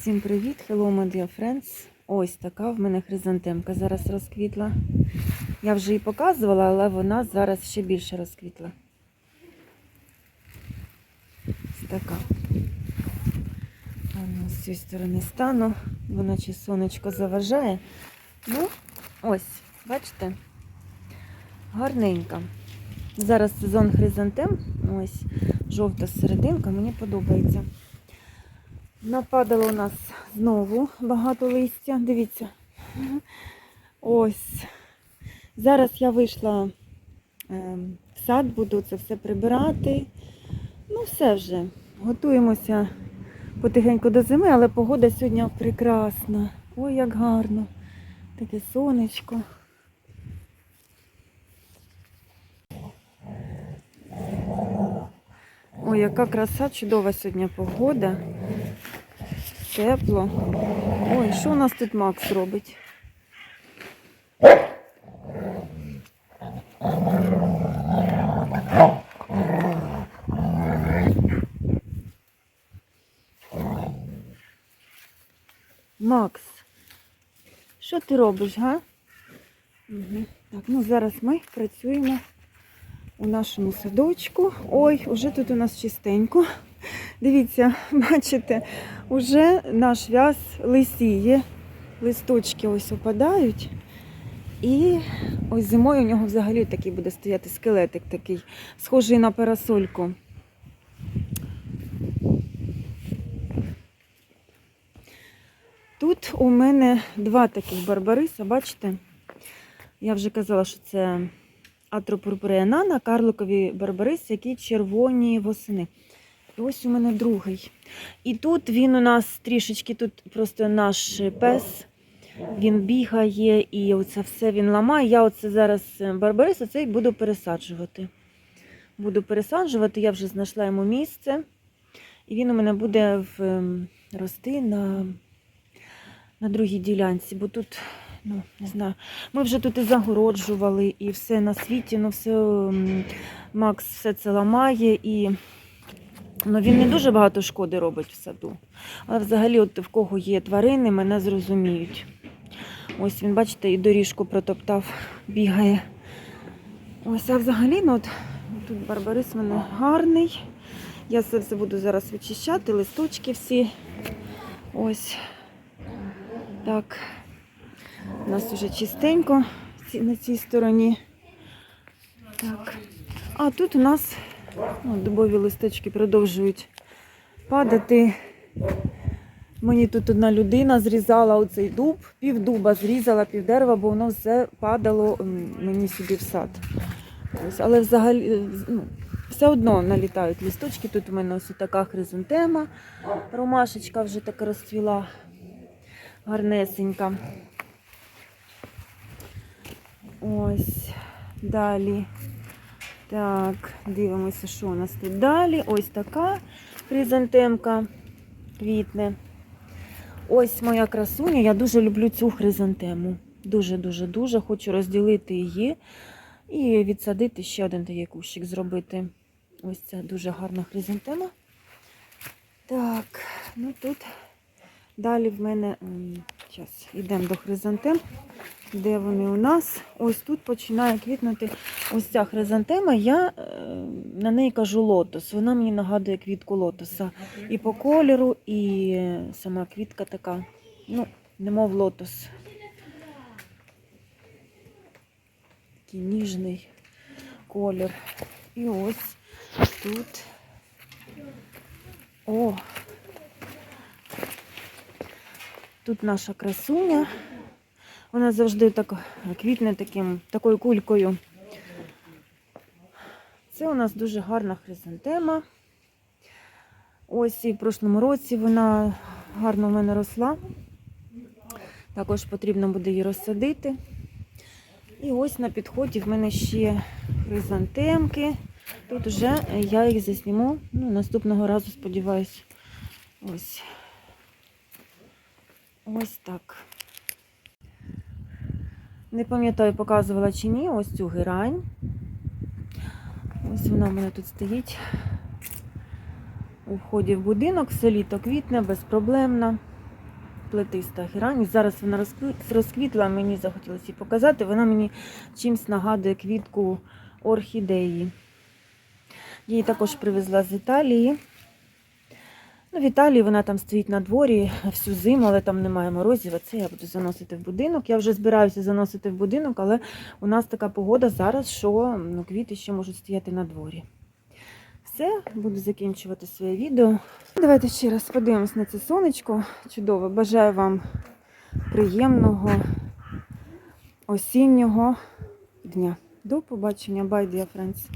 Всім привіт, hello, my dear friends. Ось така в мене хризантемка зараз розквітла. Я вже її показувала, але вона зараз ще більше розквітла. Ось така. А ну, з цієї сторони стану, бо наче сонечко заважає. Ну, ось, бачите, гарненька. Зараз сезон хризантем. Ось, жовта серединка, мені подобається. Нападало у нас знову багато листя. Дивіться. Ось. Зараз я вийшла ем, в сад, буду це все прибирати. Ну, все вже. Готуємося потихеньку до зими, але погода сьогодні прекрасна. Ой, як гарно. Таке сонечко. Ой, яка краса, чудова сьогодні погода. Тепло. Ой, що у нас тут Макс робить? Макс, що ти робиш, га? Угу. Так, ну зараз ми працюємо у нашому садочку. Ой, уже тут у нас чистенько. Дивіться, бачите, уже наш в'яз лисіє, листочки ось опадають. І ось зимою у нього взагалі такий буде стояти скелетик такий, схожий на парасольку. Тут у мене два таких барбариса, бачите? Я вже казала, що це атропурпуреанана, карликові барбариси, які червоні восени. І ось у мене другий. І тут він у нас трішечки, тут просто наш пес, він бігає і оце все він ламає. Я оце зараз барбарис оцей буду пересаджувати. Буду пересаджувати, я вже знайшла йому місце. І він у мене буде в, ем, рости на, на другій ділянці, бо тут, ну, не знаю, ми вже тут і загороджували, і все на світі, ну все ем, Макс все це ламає і. Ну, він не дуже багато шкоди робить в саду. Але взагалі, от в кого є тварини, мене зрозуміють. Ось він, бачите, і доріжку протоптав, бігає. Ось, а взагалі, ну от тут барбарис в мене гарний. Я це все буду зараз вичищати, листочки всі. Ось так. У нас вже чистенько на цій стороні. Так. А тут у нас дубові листочки продовжують падати. Мені тут одна людина зрізала оцей дуб, пів дуба зрізала, пів дерева, бо воно все падало мені сюди в сад. Ось, але взагалі ну, все одно налітають листочки. Тут у мене ось така хризантема. Ромашечка вже така розцвіла гарнесенька. Ось далі. Так, дивимося, що у нас тут далі. Ось така хризантемка квітне. Ось моя красуня. Я дуже люблю цю хризантему. Дуже-дуже-дуже. Хочу розділити її і відсадити ще один такий кущик зробити. Ось це дуже гарна хризантема. Так, ну тут далі в мене. Зараз йдемо до хризантем. Де вони у нас? Ось тут починає квітнути ось ця хризантема. Я е, на неї кажу лотос. Вона мені нагадує квітку лотоса. І по кольору, і сама квітка така, ну, немов лотос. Такий ніжний колір. І ось тут. О! Тут наша красуня. Вона завжди так квітне таким, такою кулькою. Це у нас дуже гарна хризантема. Ось і в прошлому році вона гарно в мене росла. Також потрібно буде її розсадити. І ось на підході в мене ще хризантемки. Тут вже я їх засніму. Ну, наступного разу, сподіваюсь. Ось. Ось так. Не пам'ятаю, показувала чи ні, ось цю герань. Ось вона в мене тут стоїть у вході в будинок, все літо квітне, безпроблемна. плетиста герань. Зараз вона розквітла, мені захотілося її показати. Вона мені чимсь нагадує квітку орхідеї. Її також привезла з Італії. Ну, в Італії вона там стоїть на дворі всю зиму, але там немає морозів. А це я буду заносити в будинок. Я вже збираюся заносити в будинок, але у нас така погода зараз, що ну, квіти ще можуть стояти на дворі. Все, буду закінчувати своє відео. Давайте ще раз подивимось на це сонечко. Чудово. Бажаю вам приємного осіннього дня. До побачення. Bye, dear friends.